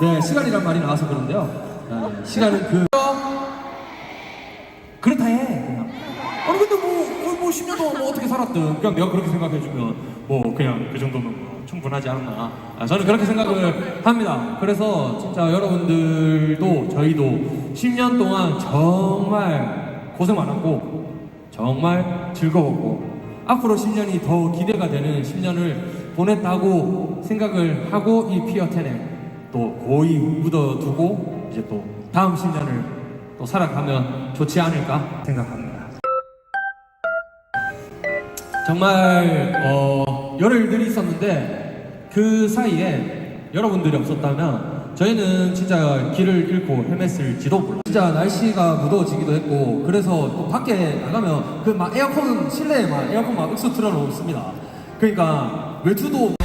네, 시간이란 말이 나와서 그런데요. 네, 시간은 그 그렇다 해. 그냥. 아니 근데 뭐, 뭐 10년 동안 뭐 어떻게 살았든 그냥 내가 그렇게 생각해주면 뭐 그냥 그 정도면 뭐 충분하지 않나. 아, 저는 그렇게 생각을 합니다. 그래서 진짜 여러분들도 저희도 10년 동안 정말 고생 많았고 정말 즐거웠고 앞으로 10년이 더 기대가 되는 10년을 보냈다고 생각을 하고 이 피어 텐에 또 고이 묻어두고 이제 또 다음 10년을 또 살아가면 좋지 않을까 생각합니다. 정말 어, 일들이 있었는데 그 사이에 여러분들이 없었다면 저희는 진짜 길을 잃고 헤맸을 지도 몰라. 진짜 날씨가 무더워지기도 했고 그래서 또 밖에 나가면 그 막 에어컨 실내에 막 에어컨 막 윽수 틀어놓습니다. 그러니까 외투도